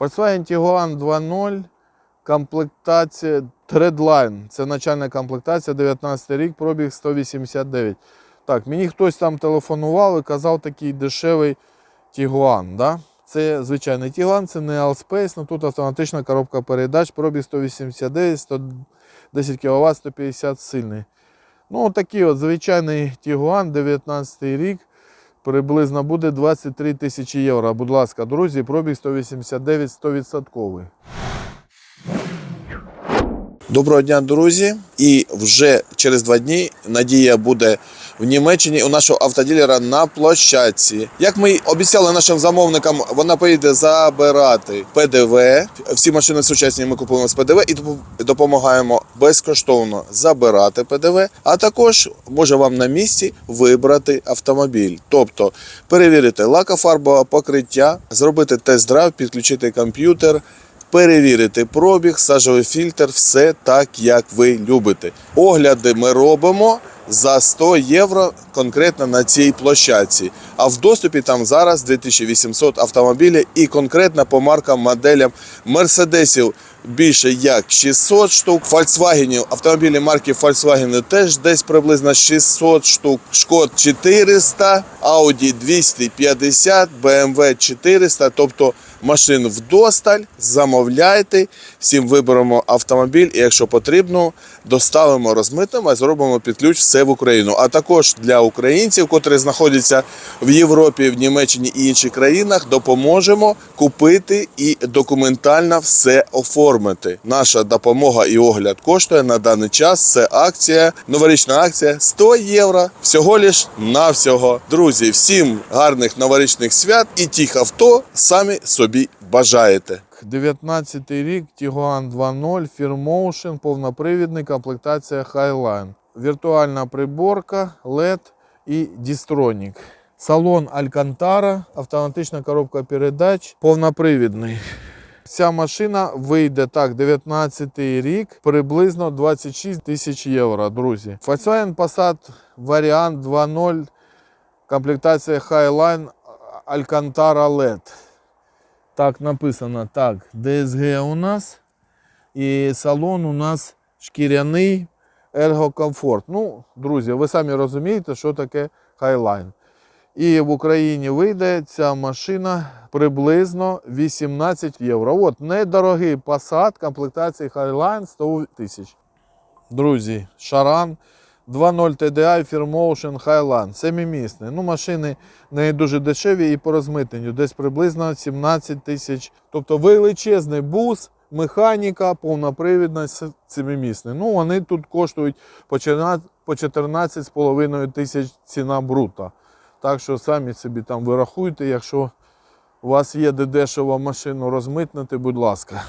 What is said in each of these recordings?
Volkswagen Tiguan 2.0, комплектація Threadline. Це начальна комплектація, 19 рік, пробіг 189. Так, мені хтось там телефонував і казав такий дешевий Tiguan. Да? Це звичайний Tiguan, це не Allspace, але тут автоматична коробка передач, пробіг 189, 110 кВт, 150 сильний. Ну, такий от звичайний Tiguan, 19 рік, приблизно буде 23 тисячі євро. Будь ласка, друзі, пробіг 189 100%. Доброго дня, друзі! І вже через два дні Надія буде в Німеччині у нашого автоділера на площадці. Як ми обіцяли нашим замовникам, вона поїде забирати ПДВ. Всі машини сучасні ми купуємо з ПДВ і допомагаємо безкоштовно забирати ПДВ. А також може вам на місці вибрати автомобіль, тобто перевірити лакофарбове покриття, зробити тест-драйв, підключити комп'ютер перевірити пробіг, сажовий фільтр, все так, як ви любите. Огляди ми робимо за 100 євро конкретно на цій площадці. А в доступі там зараз 2800 автомобілів і конкретно по маркам моделям Мерседесів більше як 600 штук, Volkswagen, автомобілі марки Volkswagen теж десь приблизно 600 штук, Шкод 400, Audi 250, BMW 400, тобто машин вдосталь, замовляйте, всім виберемо автомобіль, і якщо потрібно, доставимо, розмитимо, зробимо під ключ все в Україну. А також для українців, котрі знаходяться в Європі, в Німеччині і інших країнах, допоможемо купити і документально все оформити. Наша допомога і огляд коштує на даний час. Це акція, новорічна акція 100 євро. Всього лиш на всього. Друзі, всім гарних новорічних свят і тих авто самі собі бажаєте. 19 рік, Tiguan 2.0, Firmotion, повнопривідний, комплектація Highline. Віртуальна приборка, LED і Distronic. Салон Alcantara, автоматична коробка передач, повнопривідний. Ця машина вийде так, 19 рік, приблизно 26 тисяч євро, друзі. Volkswagen Passat варіант 2.0, комплектація Highline Alcantara LED. Так написано, так, DSG у нас. І салон у нас шкіряний ергокомфорт. Ну, друзі, ви самі розумієте, що таке Highline. І в Україні вийде ця машина приблизно 18 євро. От недорогий Passat комплектації Highline 100 тисяч. Друзі, Шаран 2.0 TDI Firmotion Highline. Семимісний. Ну, машини не дуже дешеві і по розмитненню. Десь приблизно 17 тисяч. Тобто величезний бус, механіка, повнопривідна, с- семимісний. Ну, вони тут коштують по 14 по 14,5 тисяч ціна брута. Так що самі собі там вирахуйте, якщо у вас є де дешево машину розмитнити, будь ласка.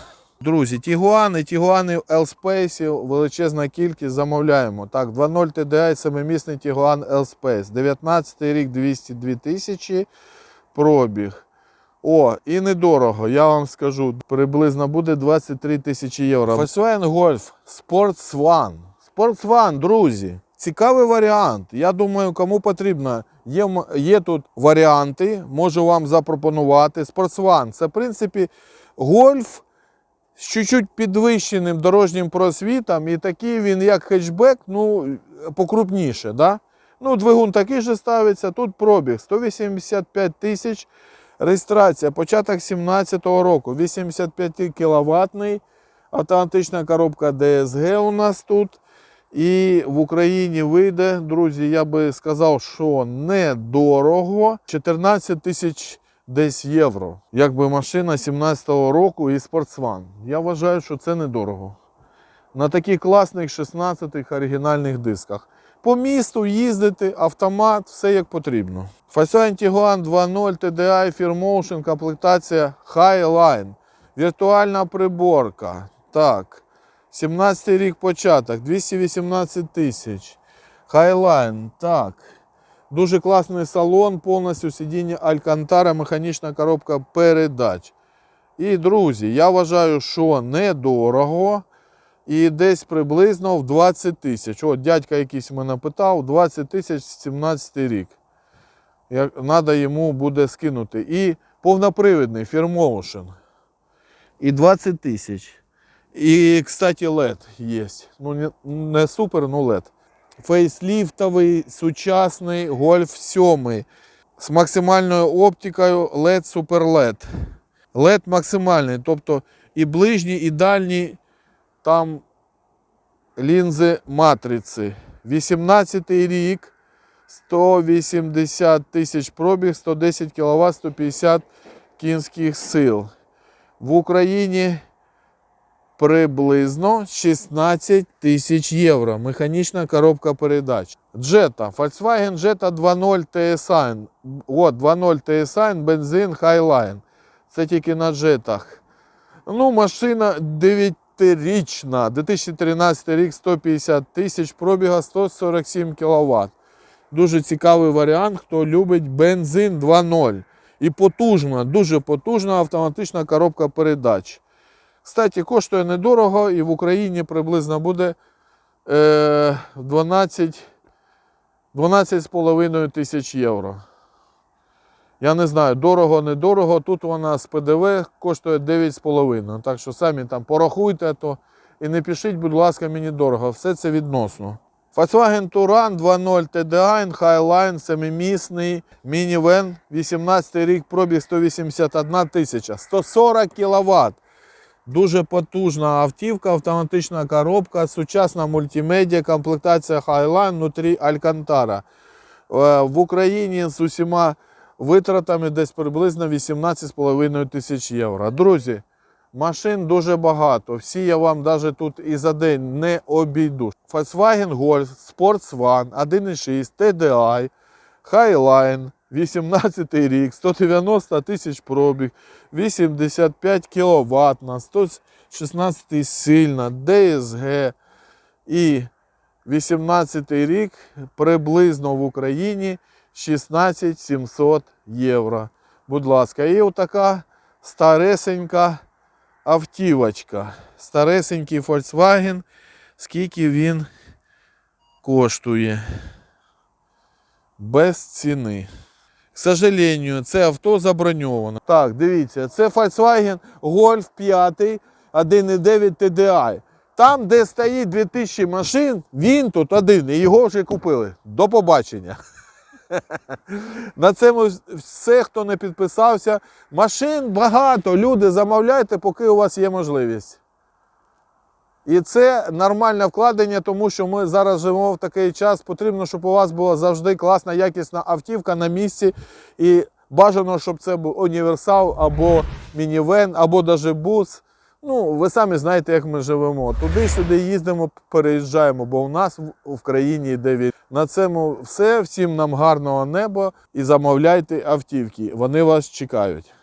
Друзі, Тігуани, Тігуани L-Space, величезна кількість замовляємо. Так, 2.0 TDI, семимісний Тігуан L-Space. 19 рік 202 тисячі пробіг. О, і недорого, я вам скажу, приблизно буде 23 тисячі євро. Volkswagen Golf Sports One. Sports One, друзі. Цікавий варіант. Я думаю, кому потрібно. Є, є тут варіанти, можу вам запропонувати. Sports One. Це, в принципі, гольф з чуть-чуть підвищеним дорожнім просвітом, і такий він, як хетчбек, ну, покрупніше. Да? Ну, двигун такий же ставиться, тут пробіг 185 тисяч. Реєстрація, початок 17-го року, 85 кіловатний, автоматична коробка DSG у нас тут. І в Україні вийде, друзі, я би сказав, що недорого. 14 тисяч десь євро. Якби машина 17-го року і спортсван. Я вважаю, що це недорого. На таких класних 16-х оригінальних дисках. По місту їздити, автомат, все як потрібно. Volkswagen Tiguan 2.0 TDI Firmotion, комплектація Highline. Віртуальна приборка. Так. 17 рік початок, 218 тисяч. Highline, так. Дуже класний салон, повністю сидіння Алькантара, механічна коробка передач. І, друзі, я вважаю, що недорого. І десь приблизно в 20 тисяч. От дядька якийсь мене питав, 20 тисяч 17 рік. Як треба йому буде скинути. І повнопривідний Firmotion. і 20 тисяч. І, кстати, LED є. Ну, не, супер, ну LED. Фейсліфтовий, сучасний Golf 7 з максимальною оптикою LED Super LED. LED максимальний, тобто і ближні, і дальні там лінзи матриці. 18 рік, 180 тисяч пробіг, 110 кВт, 150 кінських сил. В Україні приблизно 16 тисяч євро. Механічна коробка передач. Jetta, Volkswagen Jetta 2.0 TSI. От 2.0 TSI, бензин Highline. Це тільки на джетах. Ну, машина 9-річна, 2013 рік, 150 тисяч, пробіга 147 кВт. Дуже цікавий варіант, хто любить бензин 2.0. І потужна, дуже потужна автоматична коробка передач. Кстати, коштує недорого і в Україні приблизно буде е, 12 12,5 тисяч євро. Я не знаю, дорого, недорого. Тут вона з ПДВ коштує 9,5. Так що самі там порахуйте то і не пишіть, будь ласка, мені дорого. Все це відносно. Volkswagen Touran 2.0 TDI, Highline, семимісний, мінівен, 18 рік, пробіг 181 тисяча, 140 кВт. Дуже потужна автівка, автоматична коробка, сучасна мультимедіа, комплектація Highline, внутрі Alcantara. Е, В Україні з усіма витратами десь приблизно 18,5 тисяч євро. Друзі, машин дуже багато. Всі я вам навіть тут і за день не обійду. Volkswagen Golf, Sports One, 1.6, TDI, Highline, 18 рік, 190 тисяч пробіг, 85 кВт, 116 сильна, DSG і 18 рік приблизно в Україні 16 700 євро. Будь ласка, і отака старесенька автівочка. Старесенький Volkswagen. Скільки він коштує? Без ціни. К сожалению, це авто заброньовано. Так, дивіться, це Volkswagen Golf 5 1.9 TDI. Там, де стоїть 2000 машин, він тут один, і його вже купили. До побачення. На цьому все, хто не підписався. Машин багато. Люди, замовляйте, поки у вас є можливість. І це нормальне вкладення, тому що ми зараз живемо в такий час. Потрібно, щоб у вас була завжди класна, якісна автівка на місці. І бажано, щоб це був універсал або мінівен, або навіть бус. Ну, ви самі знаєте, як ми живемо. Туди-сюди їздимо, переїжджаємо, бо у нас в- країні йде війна. На цьому все. Всім нам гарного неба і замовляйте автівки. Вони вас чекають.